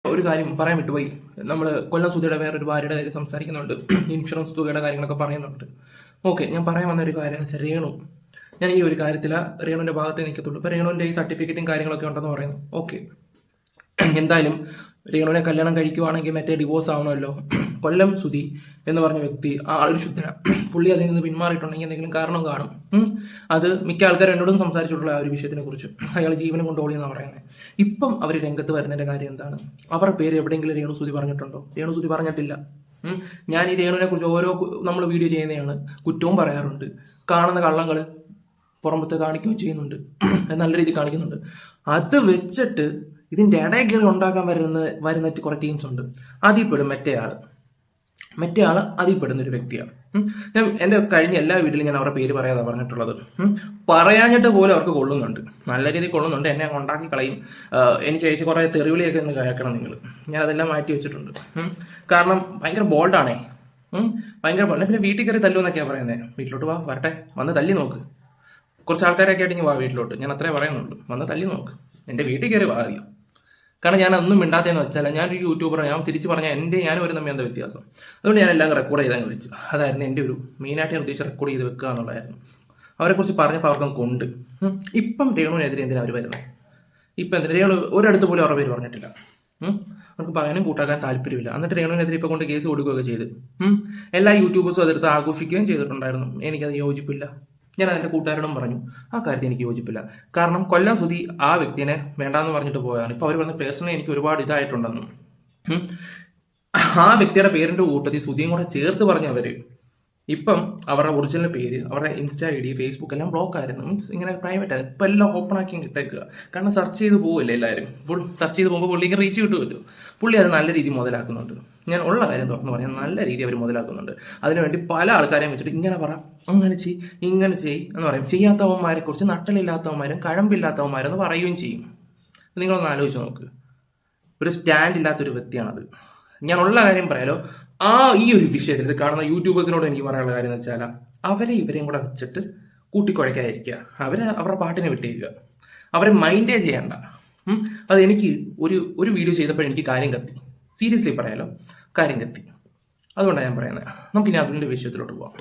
ഒരു കാര്യം പറയാൻ വിട്ടുപോയി. നമ്മൾ കൊല്ലം സുധയുടെ വേറൊരു ഭാര്യയുടെ കാര്യം സംസാരിക്കുന്നുണ്ട്. ഇൻഷുറൻസ് തുകയുടെ കാര്യങ്ങളൊക്കെ പറയുന്നുണ്ട്. ഓക്കെ ഞാൻ പറയാൻ വന്ന ഒരു കാര്യം വെച്ചാൽ രേണു. ഞാൻ ഈ ഒരു കാര്യത്തിൽ രേണുവിന്റെ ഭാഗത്ത് നിൽക്കത്തുള്ളൂ. ഇപ്പോൾ രേണുവിന്റെ ഈ സർട്ടിഫിക്കറ്റും കാര്യങ്ങളൊക്കെ ഉണ്ടെന്ന് പറയുന്നു. ഓക്കെ. എന്തായാലും രേണുവിനെ കല്യാണം കഴിക്കുവാണെങ്കിൽ മറ്റേ ഡിവോഴ്സ് ആവണമല്ലോ. കൊല്ലം സുധി എന്ന് പറഞ്ഞ വ്യക്തി ആ ഒരു ശുദ്ധന. പുള്ളി അതിൽ നിന്ന് പിന്മാറിയിട്ടുണ്ടെങ്കിൽ എന്തെങ്കിലും കാരണം കാണും. അത് മിക്ക ആൾക്കാർ എന്നോടും സംസാരിച്ചിട്ടുള്ള ആ ഒരു വിഷയത്തിനെ കുറിച്ച് അയാൾ ജീവനം കൊണ്ട് ഓടിയെന്നാണ് പറയുന്നത്. ഇപ്പം അവർ രംഗത്ത് വരുന്നതിന്റെ കാര്യം എന്താണ്? അവരുടെ പേര് എവിടെയെങ്കിലും രേണു സുധി പറഞ്ഞിട്ടുണ്ടോ? രേണു സുധി പറഞ്ഞിട്ടില്ല. ഞാൻ ഈ രേണുവിനെ കുറിച്ച് ഓരോ നമ്മൾ വീഡിയോ ചെയ്യുന്നതാണ് കുറ്റവും പറയാറുണ്ട്. കാണുന്ന കള്ളങ്ങൾ പുറമ്പത്ത് കാണിക്കുകയും ചെയ്യുന്നുണ്ട്. നല്ല രീതിയിൽ കാണിക്കുന്നുണ്ട്. അത് വെച്ചിട്ട് ഇതിന്റെ ഇടയിൽ ഉണ്ടാക്കാൻ വരുന്ന വരുന്ന കുറേ ടീംസ് ഉണ്ട്. അതിൽ പെടും മറ്റേ ആൾ മറ്റേ ആൾ അതിൽ പെടുന്ന ഒരു വ്യക്തിയാണ്. ഞാൻ എന്റെ കഴിഞ്ഞ എല്ലാ വീട്ടിലും ഞാൻ അവരുടെ പേര് പറയാതെ പറഞ്ഞിട്ടുള്ളത്. പറയാഞ്ഞിട്ട് പോലും അവർക്ക് കൊള്ളുന്നുണ്ട്. നല്ല രീതിയിൽ കൊള്ളുന്നുണ്ട്. എന്നെ ഉണ്ടാക്കി കളയും. എനിക്ക് അയച്ച് കുറേ തെറിവിളിയൊക്കെ ഒന്ന് കേൾക്കണം നിങ്ങൾ ഞാൻ അതെല്ലാം മാറ്റി വെച്ചിട്ടുണ്ട്. കാരണം ഭയങ്കര ബോൾഡാണേ. ഭയങ്കര ബോൾഡ് പിന്നെ വീട്ടിൽ കയറി തല്ലുമെന്നൊക്കെയാണ് പറയുന്നത് വീട്ടിലോട്ട് വാ വരട്ടെ. വന്ന് തല്ലി നോക്ക്. കുറച്ച് ആൾക്കാരൊക്കെ ആയിട്ട് ഇനി വാ വീട്ടിലോട്ട്. ഞാൻ അത്രേ പറയുന്നുള്ളൂ. വന്ന് തല്ലി നോക്ക്. എന്റെ വീട്ടിൽ കയറി വാ അറിയാം കാരണം ഞാൻ അന്നും മിണ്ടാത്തതെന്ന് വെച്ചാൽ ഞാനൊരു യൂട്യൂബർ ഞാൻ തിരിച്ച് പറഞ്ഞാൽ എന്റെ ഞാനും ഒരു തമ്മിൽ എന്താ വ്യത്യാസം? അതുകൊണ്ട് ഞാൻ എല്ലാം റെക്കോർഡ് ചെയ്താൽ വെച്ചു. അതായിരുന്നു എന്റെ ഒരു മെയിനായിട്ട് ഞാൻ ഉദ്ദേശിച്ച് റെക്കോർഡ് ചെയ്ത് വെക്കുക എന്നുള്ളതായിരുന്നു. അവരെക്കുറിച്ച് പറഞ്ഞപ്പോൾ അവർക്കും കൊണ്ട്. ഇപ്പം രേണുവിനെതിരെ എന്തിനാണ് അവർ വരുന്നത് ഇപ്പം എന്തിനാ? രേണു ഒരിടത്ത് പോലും അവരുടെ പേര് പറഞ്ഞിട്ടില്ല. അവർക്ക് പറയാനും കൂട്ടാക്കാൻ താല്പര്യമില്ല. എന്നിട്ട് രേണുവിനെതിരെ ഇപ്പോൾ കൊണ്ട് കേസ് കൊടുക്കുകയൊക്കെ ചെയ്ത്. എല്ലാ യൂട്യൂബേഴ്സും അതെടുത്ത് ആഘോഷിക്കുകയും ചെയ്തിട്ടുണ്ടായിരുന്നു. എനിക്കത് യോജിപ്പില്ല. ഞാൻ അതിന്റെ കൂട്ടുകാരോടും പറഞ്ഞു ആ കാര്യത്തിൽ എനിക്ക് യോജിപ്പില്ല. കാരണം കൊല്ലം സുധി ആ വ്യക്തിനെ വേണ്ടാന്ന് പറഞ്ഞിട്ട് പോയതാണ്. ഇപ്പോൾ അവർ പറഞ്ഞ പേഴ്സണലി എനിക്ക് ഒരുപാട് ഇതായിട്ടുണ്ടെന്നും. ആ വ്യക്തിയുടെ പേരിന്റെ കൂട്ടത്തിൽ സുധിയും കൂടെ ചേർത്ത് പറഞ്ഞവർ ഇപ്പം അവരുടെ ഒറിജിനൽ പേര് അവരുടെ ഇൻസ്റ്റാ ഐ ഡി ഫേസ്ബുക്ക് എല്ലാം ബ്ലോക്ക് ആയിരുന്നു. മീൻസ് ഇങ്ങനെ പ്രൈവറ്റ് ആയിരുന്നു. ഇപ്പം എല്ലാം ഓപ്പൺ ആക്കി കിട്ടേക്കുക കാരണം സെർച്ച് ചെയ്ത് പോവില്ല എല്ലാവരും? സെർച്ച് ചെയ്ത് പോകുമ്പോൾ പുള്ളിക്ക് റീച്ച് കിട്ടുമല്ലോ പുള്ളി അത് നല്ല രീതിയിൽ മുതലാക്കുന്നുണ്ട്. ഞാൻ ഉള്ള കാര്യം തുറന്ന് പറഞ്ഞാൽ നല്ല രീതിയിൽ അവർ മുതലാക്കുന്നുണ്ട്. അതിനുവേണ്ടി പല ആൾക്കാരെയും വെച്ചിട്ട് ഇങ്ങനെ പറ അങ്ങനെ ചെയ് ഇങ്ങനെ ചെയ് എന്ന് പറയും. ചെയ്യാത്തവന്മാരെ കുറിച്ച് നട്ടലില്ലാത്തവന്മാരും കഴമ്പില്ലാത്തവന്മാരും എന്ന് പറയുകയും ചെയ്യും. നിങ്ങളൊന്ന് ആലോചിച്ച് നോക്ക്. ഒരു സ്റ്റാൻഡ് ഇല്ലാത്തൊരു വ്യക്തിയാണത്. ഞാൻ ഉള്ള കാര്യം പറയാലോ. ആ ഈ ഒരു വിഷയത്തിൽ ഇത് കാണുന്ന യൂട്യൂബേഴ്സിനോട് എനിക്ക് പറയാനുള്ള കാര്യം എന്ന് വെച്ചാൽ അവരെ ഇവരെയും കൂടെ വെച്ചിട്ട് കൂട്ടിക്കുഴയ്ക്കാതിരിക്കുക അവരെ അവരുടെ പാട്ടിനെ വിട്ടേക്കുക. അവരെ മൈൻഡേ ചെയ്യണ്ട. അത് എനിക്ക് ഒരു ഒരു വീഡിയോ ചെയ്തപ്പോൾ എനിക്ക് കാര്യം കത്തി. സീരിയസ്ലി പറയാലോ കാര്യം കത്തി അതുകൊണ്ടാണ് ഞാൻ പറയുന്നത്. നമുക്കിനി അതിന്റെ വിഷയത്തിലോട്ട് പോവാം.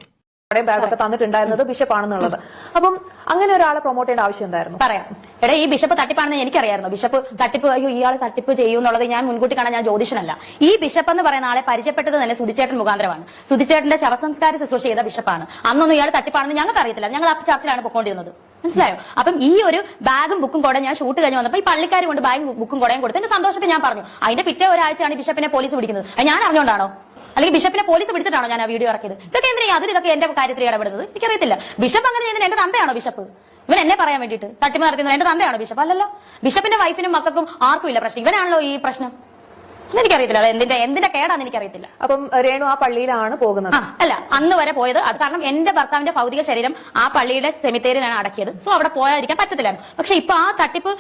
തന്നിട്ടുണ്ടായിരുന്നത് ബിഷപ്പ് ആണെന്നുള്ളത് അപ്പം അങ്ങനെ ഒരാളെ പ്രൊമോട്ട് ചെയ്യേണ്ട ആവശ്യം എന്തായിരുന്നു? പറയാം. എടാ ഈ ബിഷപ്പ് തട്ടിപ്പാണെന്ന് എനിക്കറിയായിരുന്നു. ബിഷപ്പ് തട്ടിപ്പ് അയ്യോ ഇയാൾ തട്ടിപ്പ് ചെയ്യും എന്നുള്ളത് ഞാൻ മുൻകൂട്ടി കാണാൻ ഞാൻ ജ്യോതിഷനല്ല. ഈ ബിഷപ്പ് എന്ന് പറയുന്ന ആളെ പരിചയപ്പെട്ടത് തന്നെ സുധിച്ചേട്ടൻ മുഖാന്തരമാണ്. സുധിച്ചേട്ടന്റെ ശവസംസ്കാര ശുശ്രൂഷ ചെയ്ത ബിഷപ്പാണ്. അന്നൊന്നും ഇയാൾ തട്ടിപ്പാണെന്ന് ഞങ്ങൾക്ക് അറിയത്തില്ല. ഞങ്ങൾ ആ ചർച്ചയിലാണ് പൊക്കോണ്ടിരുന്നത്. മനസ്സിലായോ? അപ്പം ഈ ഒരു ബാഗും ബുക്കും കൂടെ ഞാൻ ഷൂട്ട് കഴിഞ്ഞ് വന്നപ്പോൾ ഈ പള്ളിക്കാർ കൊണ്ട് ബാഗും ബുക്കും കൂടെയും കൊടുത്ത് എന്റെ സന്തോഷത്തിൽ ഞാൻ പറഞ്ഞു. അതിന്റെ പിറ്റേ ഒരാഴ്ചയാണ് ബിഷപ്പിനെ പോലീസ് പിടിക്കുന്നത്. ഞാൻ അറിഞ്ഞുകൊണ്ടാണോ അല്ലെങ്കിൽ ബിഷപ്പിനെ പോലീസ് പിടിച്ചിട്ടാണോ ഞാൻ ആ വീഡിയോ ഇറക്കിയത്? ഇതൊക്കെ എന്തിനാ അതിൽ ഇതൊക്കെ എന്റെ കാര്യത്തിൽ ഇടപെടുന്നത്? എനിക്കറിയത്തില്ല. ബിഷപ്പ് അങ്ങനെ ചെയ്യുന്നത് എന്റെ തന്തയാണോ ബിഷപ്പ്? ഇവൻ എന്നെ പറയാൻ വേണ്ടിയിട്ട് തട്ടിപ്പ് നടത്തുന്നത് എന്റെ തന്തയാണോ ബിഷപ്പ്? അല്ലല്ലോ. ബിഷപ്പിന്റെ വൈഫിനും മക്കൾക്കും ആർക്കും ഇല്ല പ്രശ്നം. ഇവനാണല്ലോ ഈ പ്രശ്നം. എനിക്കറിയത്തില്ല അത് എന്തിന്റെ എന്തിന്റെ കേടാന്ന് എനിക്കറിയത്തില്ല. അപ്പം രേണു ആ പള്ളിയിലാണ് പോകുന്നത്. ആ അല്ല അന്ന് വരെ പോയത് അത് കാരണം എന്റെ ഭർത്താവിന്റെ ഭൗതിക ശരീരം ആ പള്ളിയുടെ സെമിത്തേരിയിലാണ് അടക്കിയത്. സോ അവിടെ പോയാതിരിക്കാൻ പറ്റത്തില്ലായിരുന്നു. പക്ഷെ ഇപ്പൊ ആ തട്ടിപ്പ്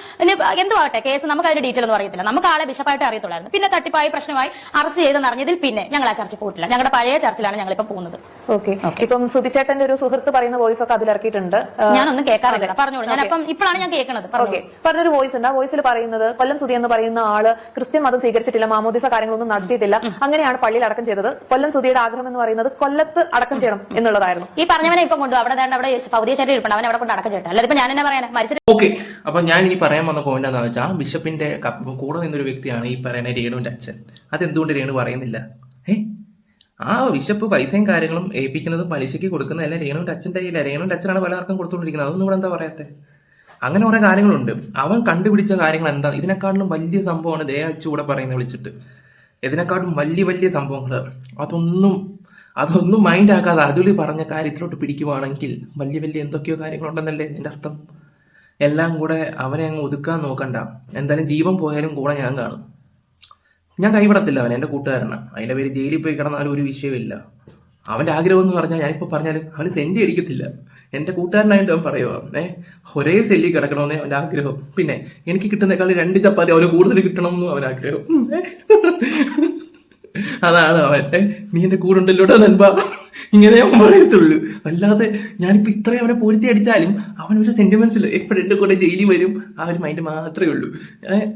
എന്തുവാകട്ടെ കേസ് നമുക്ക് അതിന്റെ ഡീറ്റെയിൽ ഒന്നും അറിയത്തില്ല. നമുക്ക് ആളെ ബിഷപ്പായിട്ട് അറിയത്തുള്ളായിരുന്നു. പിന്നെ തട്ടിപ്പായി പ്രശ്നമായി അറസ്റ്റ് ചെയ്തെന്നറിഞ്ഞതിൽ പിന്നെ ഞങ്ങൾ ആ ചർച്ചിൽ പോയിട്ടില്ല. ഞങ്ങളുടെ പഴയ ചർച്ചിലാണ് ഞങ്ങൾ ഇപ്പൊ പോകുന്നത്. ഓക്കെ ഇപ്പം സുധിച്ചേട്ടന്റെ ഒരു സുഹൃത്ത് പറയുന്ന വോയിസ് ഒക്കെ അതിൽ ഇറക്കിയിട്ടുണ്ട്. ഞാനൊന്നും കേൾക്കാറില്ല. പറഞ്ഞോളൂ. അപ്പം ഇപ്പോഴാണ് ഞാൻ കേൾക്കുന്നത് ഓക്കെ പറഞ്ഞൊരു വോയിസ് ഉണ്ട്. ആ വോയിസിൽ പറയുന്നത് കൊല്ലം സുധി എന്ന് പറയുന്ന ആൾ ക്രിസ്ത്യൻ മതം സ്വീകരിച്ചിട്ടില്ല മാമോദിസ കാര്യങ്ങളൊന്നും നടത്തിയിട്ടില്ല. അങ്ങനെയാണ് പള്ളിയിൽ അടക്കം ചെയ്തത്. കൊല്ലം സുധിയുടെ ആഗ്രഹം എന്ന് പറയുന്നത് കൊല്ലത്ത് അടക്കം ചെയ്യണം എന്നുള്ളതായിരുന്നു. ഈ പറഞ്ഞവനെ ഇപ്പം കൊണ്ടു അവിടെ അവിടെ ഭൗതിക ശരീരം ഇരിപ്പുണ്ട്. അവനെ അവിടെ കൊണ്ട് അടക്കം ചെയ്യട്ടെ. അല്ലാതെ ഇപ്പൊ ഞാൻ എന്നാ പറയാനാ? മരിച്ചിട്ട് ഓക്കെ അപ്പൊ ഞാൻ ഇനി പറയാൻ വന്ന പോയിന്റ് എന്താ വെച്ചാൽ ബിഷപ്പിന്റെ കൂടെ നിന്നൊരു വ്യക്തിയാണ് ഈ പറയുന്ന രേണുവിന്റെ അച്ഛൻ. അതെന്തുകൊണ്ട് രേണു പറയുന്നില്ല? ഏ? ആ ബിഷപ്പ് പൈസയും കാര്യങ്ങളും ഏൽപ്പിക്കുന്നതും പലിശയ്ക്ക് കൊടുക്കുന്ന എല്ലാം രേണുവിന്റെ അച്ഛന്റെ കയ്യിൽ രേണുവിന്റെ അച്ഛനാണ് പലർക്കും കൊടുത്തുകൊണ്ടിരിക്കുന്നത്. അതൊന്നും ഇവിടെ എന്താ പറയാത്തെ? അങ്ങനെ കുറേ കാര്യങ്ങളുണ്ട്. അവൻ കണ്ടുപിടിച്ച കാര്യങ്ങൾ എന്താ? ഇതിനെക്കാട്ടിലും വലിയ സംഭവമാണ് ദേ അച്ചു കൂടെ പറയുന്നത് വിളിച്ചിട്ട്. ഇതിനെക്കാട്ടും വലിയ വലിയ സംഭവങ്ങൾ അതൊന്നും അതൊന്നും മൈൻഡ് ആക്കാതെ അതുലി പറഞ്ഞ കാര്യത്തിലോട്ട് പിടിക്കുവാണെങ്കിൽ വലിയ വലിയ എന്തൊക്കെയോ കാര്യങ്ങളുണ്ടെന്നല്ലേ എന്റെ അർത്ഥം? എല്ലാം കൂടെ അവനെ അങ്ങ് ഒതുക്കാൻ നോക്കണ്ട. എന്തായാലും ജീവൻ പോയാലും കൂടെ ഞാൻ കാണും. ഞാൻ കൈവിടത്തില്ല അവൻ എന്റെ കൂട്ടുകാരനാണ് അതിന്റെ പേര് ജയിലിൽ പോയി കിടന്നാലും ഒരു വിഷയമില്ല അവന്റെ ആഗ്രഹം എന്ന് പറഞ്ഞാൽ ഞാനിപ്പോൾ പറഞ്ഞാലും അവന് സെന്റി അടിക്കത്തില്ല. എന്റെ കൂട്ടുകാരനായിട്ട് അവൻ പറയുക ഏ ഒരേ സെല്ലി കിടക്കണമെന്നേ അവന്റെ ആഗ്രഹം. പിന്നെ എനിക്ക് കിട്ടുന്നേക്കാൾ രണ്ട് ചപ്പാത്തി അവന് കൂടുതൽ കിട്ടണമെന്നും അവൻ ആഗ്രഹം. അതാണ് അവൻ. നീ എന്റെ കൂടെ ഉണ്ടല്ലോടാ നൻപ. ഇങ്ങനെ ഞാൻ പറയത്തുള്ളൂ. അല്ലാതെ ഞാനിപ്പോ ഇത്രയും അവനെ പൊരുത്തി അടിച്ചാലും അവൻ ഒരു സെന്റിമെന്റ്സ് ഇല്ല. എപ്പോഴും എന്റെ കൂടെ ജയിലിൽ വരും. ആ ഒരു മൈൻഡ് മാത്രമേ ഉള്ളൂ.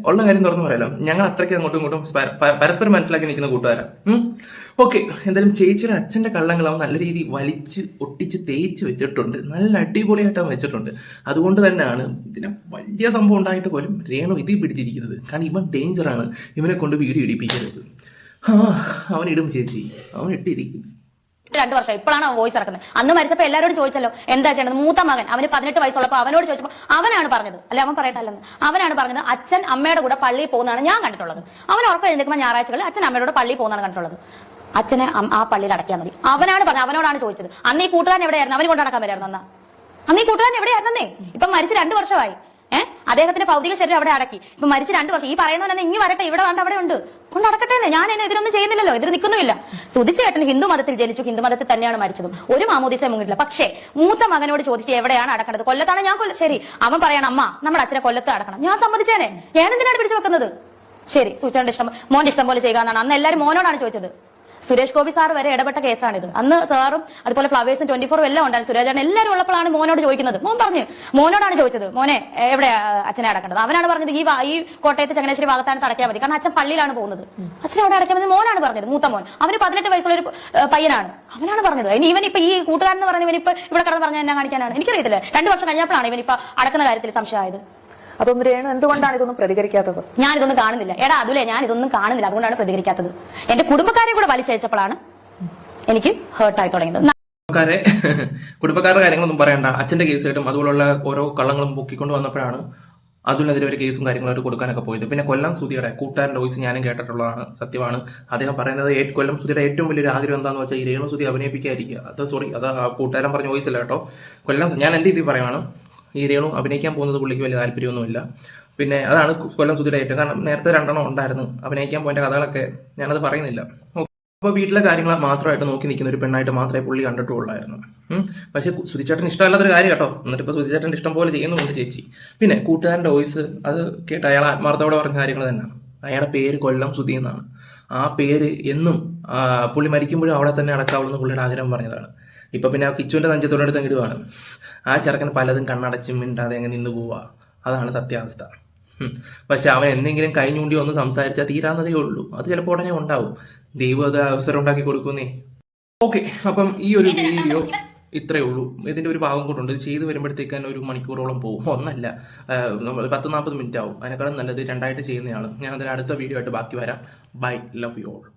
ഉള്ള കാര്യം തുറന്നു പറയാലോ. ഞങ്ങൾ അത്രയ്ക്ക് അങ്ങോട്ടും ഇങ്ങോട്ടും പരസ്പരം മനസ്സിലാക്കി നിൽക്കുന്ന കൂട്ടുകാരാണ് ഓക്കെ എന്തായാലും ചേച്ചിയുടെ അച്ഛന്റെ കള്ളങ്ങൾ അവൻ നല്ല രീതിയിൽ വലിച്ച് ഒട്ടിച്ച് തേച്ച് വെച്ചിട്ടുണ്ട്. നല്ല അടിപൊളിയായിട്ട് അവൻ വെച്ചിട്ടുണ്ട്. അതുകൊണ്ട് തന്നെയാണ് ഇതിനെ വലിയ സംഭവം ഉണ്ടായിട്ട് പോലും രേണു ഇതിൽ പിടിച്ചിരിക്കുന്നത്. കാരണം ഇവൻ ഡേഞ്ചറാണ് ഇവനെ കൊണ്ട് വീഡിയോ ഇടിപ്പിക്കരുത്. ഇടും ചേച്ചി. അവൻ ഇട്ടിരിക്കും രണ്ടു വർഷം ഇപ്പോഴാണ് വോയിസ് ഇറക്കുന്നത്. അന്ന് മരിച്ചപ്പോൾ എല്ലാവരോടും ചോദിച്ചല്ലോ എന്താ ചെയ്യണത് മൂത്ത മകൻ അവന് പതിനെട്ട് വയസ്സുള്ളപ്പോൾ അവനോട് ചോദിച്ചപ്പോൾ അവനാണ് പറഞ്ഞത്. അല്ലെ അവൻ പറയട്ടല്ലെന്ന്? അവനാണ് പറഞ്ഞത് അച്ഛൻ അമ്മയുടെ കൂടെ പള്ളിയിൽ പോകുന്നതാണ് ഞാൻ കണ്ടിട്ടുള്ളത്. അവൻ ഉറക്കം എഴുന്നേക്കുമ്പോൾ ഞായറാഴ്ചകളിൽ അച്ഛൻ അമ്മയുടെ പള്ളിയിൽ പോകുന്നതാണ് കണ്ടിട്ടുള്ളത്. അച്ഛനെ ആ പള്ളിയിൽ അടക്കിയാൽ മതി. അവനാണ് പറഞ്ഞത് അവനോടാണ് ചോദിച്ചത്. അന്ന് ഈ കൂട്ടുകാരൻ എവിടെയായിരുന്നു? അവന് കൊണ്ട് നടക്കാൻ വരായിരുന്നു അന്ന്. അന്ന് ഈ കൂട്ടുകാരൻ എവിടെയായിരുന്നേ ഇപ്പൊ മരിച്ച് രണ്ടു വർഷമായി. അദ്ദേഹത്തിന്റെ ഭൗതിക ശരീരം അവിടെ അടക്കി. ഇപ്പൊ മരിച്ച് രണ്ടു വർഷം. ഈ പറയുന്നവനെ ഇങ്ങി വരട്ടെ ഇവിടെ വേണ്ട അവിടെ ഉണ്ട്. കൊണ്ട് അടക്കട്ടെ ഞാൻ എന്നെ ഇതിനൊന്നും ചെയ്യുന്നില്ലല്ലോ എതിര് നിൽക്കുന്നുമില്ല. സുധിച്ചേട്ടൻ ഹിന്ദു മതത്തിൽ ജനിച്ചു ഹിന്ദു മതത്തിൽ തന്നെയാണ് മരിച്ചതും. ഒരു മാമോദിസ മുങ്ങിട്ടില്ല. പക്ഷേ മൂത്ത മകനോട് ചോദിച്ചിട്ട് എവിടെയാണ് അടക്കണത് കൊല്ലത്താണ് ഞാൻ കൊല്ല ശരി അവൻ പറയണം അമ്മ നമ്മുടെ അച്ഛനെ കൊല്ലത്ത് അടക്കണം. ഞാൻ സമ്മതിച്ചേനെ. ഞാൻ എന്തിനാണ് പിടിച്ചു വെക്കുന്നത്? ശരി സൂചന ഇഷ്ടം മോന്റെ ഇഷ്ടം പോലെ ചെയ്യുക എന്നാണ്. അന്ന് എല്ലാവരും മോനോടാണ് ചോദിച്ചത്. സുരേഷ് ഗോപി സാർ വരെ ഇടപെട്ട കേസാണിത്. അന്ന് സാറും അതുപോലെ ഫ്ലവേഴ്സും ട്വന്റി ഫോറും എല്ലാം ഉണ്ടായിരുന്നു. സുരേഷ് എല്ലാവരും ഉള്ളപ്പോഴാണ് മോനോട് ചോദിക്കുന്നത്. മോൻ പറഞ്ഞു മോനോടാണ് ചോദിച്ചത് മോനെ എവിടെ അച്ഛനെ അടക്കേണ്ടത്? അവനാണ് പറഞ്ഞത് ഈ ഈ കോട്ടയത്ത് ചങ്ങനാശ്ശേരി ഭാഗത്താണ് അടയ്ക്കാൻ മതി. കാരണം അച്ഛൻ പള്ളിയിലാണ് പോകുന്നത്. അച്ഛനെ അവിടെ അടയ്ക്കാൻ മതി മോനാണ് പറഞ്ഞത് മൂത്ത മോൻ. അവന് പതിനെട്ട് വയസ്സുള്ള ഒരു പയ്യനാണ്. അവനാണ് പറഞ്ഞത്. ഇനി ഇവൻ ഇപ്പൊ ഈ കൂട്ടുകാരൻ എന്ന് പറഞ്ഞ ഇവനിപ്പോ ഇവിടെ കടന്ന് പറഞ്ഞാൽ എന്നാ കാണിക്കാനാണ്. എനിക്കറിയത്തില്ല. രണ്ടു വർഷം കഴിഞ്ഞപ്പോഴാണ് ഇവൻ ഇപ്പൊ അടക്കുന്ന കാര്യത്തിൽ സംശയമായത്. അതൊന്നും രേണു എന്തുകൊണ്ടാണ് ഇതൊന്നും പ്രതികരിക്കാത്തത്? ഞാൻ ഇതൊന്നും കാണുന്നില്ല. എടാ അതുലേ ഞാൻ ഇതൊന്നും കാണുന്നില്ല. അതുകൊണ്ടാണ് പ്രതികരിക്കാത്തത്. എന്റെ കുടുംബക്കാരെ കൂടെ വലിച്ചയച്ചപ്പോഴാണ് എനിക്ക് ഹേർട്ടായി തുടങ്ങിയത്. കുടുംബക്കാരെ കുടുംബക്കാരുടെ കാര്യങ്ങളൊന്നും പറയണ്ട. അച്ഛന്റെ കേസായിട്ടും അതുപോലുള്ള ഓരോ കള്ളങ്ങളും പൊക്കിക്കൊണ്ട് വന്നപ്പോഴാണ് അതിനെതിരെ ഒരു കേസും കാര്യങ്ങളായിട്ട് കൊടുക്കാനൊക്കെ പോയത്. പിന്നെ കൊല്ലം സുധിയുടെ കൂട്ടുകാരന്റെ വോയിസ് ഞാനും കേട്ടിട്ടുള്ളതാണ് സത്യമാണ്. അദ്ദേഹം പറയുന്നത് കൊല്ലം സുധിയുടെ ഏറ്റവും വലിയൊരു ആഗ്രഹം എന്താണെന്ന് വെച്ചാൽ ഈ രേണു സുധി അഭിനയിപ്പിക്കാതിരിക്കുക. അത് സോറി അത് കൂട്ടുകാരൻ പറഞ്ഞ വോയിസ് അല്ല കേട്ടോ. കൊല്ലം ഞാൻ എന്റെ രീതിയിൽ പറയുവാണ് രേണു അഭിനയിക്കാൻ പോകുന്നത് പുള്ളിക്ക് വലിയ താല്പര്യമൊന്നുമില്ല. പിന്നെ അതാണ് കൊല്ലം സുധീര ഏറ്റവും കാരണം നേരത്തെ രണ്ടെണ്ണം ഉണ്ടായിരുന്നു. അഭിനയിക്കാൻ പോയിന്റെ കഥകളൊക്കെ ഞാനത് പറയുന്നില്ല. അപ്പോൾ വീട്ടിലെ കാര്യങ്ങൾ മാത്രമായിട്ട് നോക്കി നിൽക്കുന്ന ഒരു പെണ്ണായിട്ട് മാത്രമേ പുള്ളി കണ്ടിട്ടുള്ളായിരുന്നു. പക്ഷേ സുധിച്ചേട്ടൻ ഇഷ്ടമല്ലാത്തൊരു കാര്യം കേട്ടോ. എന്നിട്ട് ഇപ്പോൾ സുധിച്ചേട്ടന്റെ ഇഷ്ടം പോലെ ചെയ്യുന്നുണ്ട് ചേച്ചി. പിന്നെ കൂട്ടുകാരന്റെ വോയിസ് അത് കേട്ട് അയാൾ ആത്മാർത്ഥത്തോടെ പറഞ്ഞ കാര്യങ്ങൾ തന്നെ അയാളുടെ പേര് കൊല്ലം സുധി എന്നാണ്. ആ പേര് എന്നും പുള്ളി മരിക്കുമ്പോഴും അവിടെ തന്നെ അടക്കാവുള്ളൂ എന്ന് പുള്ളിയുടെ ആഗ്രഹം പറഞ്ഞതാണ്. ഇപ്പൊ പിന്നെ ആ കിച്ചുവിന്റെ നെഞ്ചത്തോടടുത്ത് അങ്ങിടുവാണ് ആ ചെറുക്കൻ പലതും കണ്ണടച്ചും മിണ്ടാതെ അങ്ങ് നിന്ന് പോവാ. അതാണ് സത്യാവസ്ഥ. പക്ഷെ അവൻ എന്തെങ്കിലും കൈ ഞൂണ്ടി ഒന്ന് സംസാരിച്ചാൽ തീരാവുന്നതേ ഉള്ളൂ. അത് ചിലപ്പോൾ ഉടനെ ഉണ്ടാവും. ദൈവം അത് അവസരം ഉണ്ടാക്കി കൊടുക്കുന്നേ. ഓക്കെ അപ്പം ഈ ഒരു വീഡിയോ ഇത്രയേ ഉള്ളൂ. ഇതിന്റെ ഒരു ഭാഗം കൂടെ ഉണ്ട്. ഇത് ചെയ്ത് വരുമ്പോഴത്തേക്ക് തന്നെ ഒരു മണിക്കൂറോളം പോകും. ഒന്നല്ല. നമ്മൾ പത്ത് നാൽപ്പത് മിനിറ്റ് ആവും. അതിനേക്കാളും നല്ലത് രണ്ടായിട്ട് ചെയ്യുന്നതാണ് ഞാൻ അതിൽ അടുത്ത വീഡിയോ ആയിട്ട് ബാക്കി വരാം. ബൈ. Love you all.